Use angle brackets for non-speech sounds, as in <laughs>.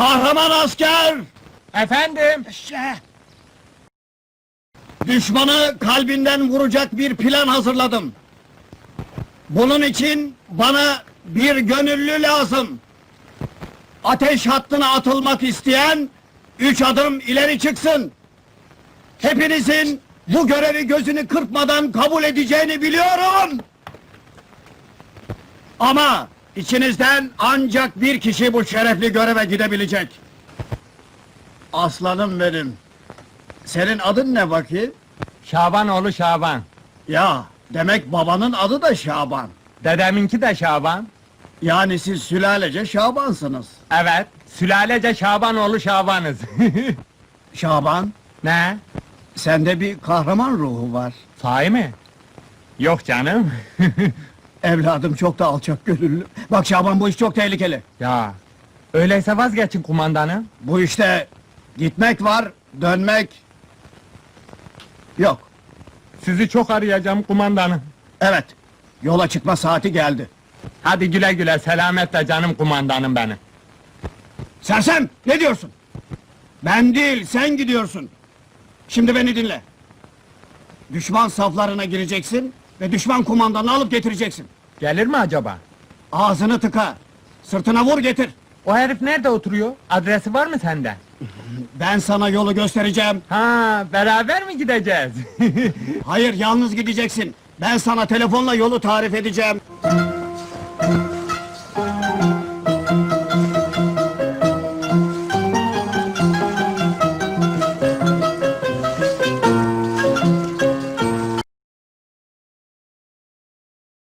Kahraman asker! Efendim? Düşmanı kalbinden vuracak bir plan hazırladım. Bunun için bana bir gönüllü lazım. Ateş hattına atılmak isteyen üç adım ileri çıksın. Hepinizin bu görevi gözünü kırpmadan kabul edeceğini biliyorum. Ama içinizden ancak bir kişi bu şerefli göreve gidebilecek. Aslanım benim. Senin adın ne bakayım? Şaban oğlu Şaban. Ya demek babanın adı da Şaban. Dedeminki de Şaban. Yani siz sülalece Şabansınız. Evet, sülalece Şaban oğlu Şabanız. <laughs> Şaban, ne? sende bir kahraman ruhu var. Sahi mi? Yok canım. <laughs> Evladım çok da alçak gönüllü. Bak Şaban bu iş çok tehlikeli. ya, öyleyse vazgeçin kumandanım. Bu işte gitmek var, dönmek yok. Sizi çok arayacağım kumandanım. Evet, yola çıkma saati geldi. Hadi güle güle selametle canım kumandanım benim. Sersem, ne diyorsun? Ben değil, sen gidiyorsun. Şimdi beni dinle. Düşman saflarına gireceksin ve düşman kumandanını alıp getireceksin. Gelir mi acaba? Ağzını tıka, sırtına vur getir. O herif nerede oturuyor? Adresi var mı sende? Ben sana yolu göstereceğim. Ha, beraber mi gideceğiz? <laughs> Hayır, yalnız gideceksin. Ben sana telefonla yolu tarif edeceğim.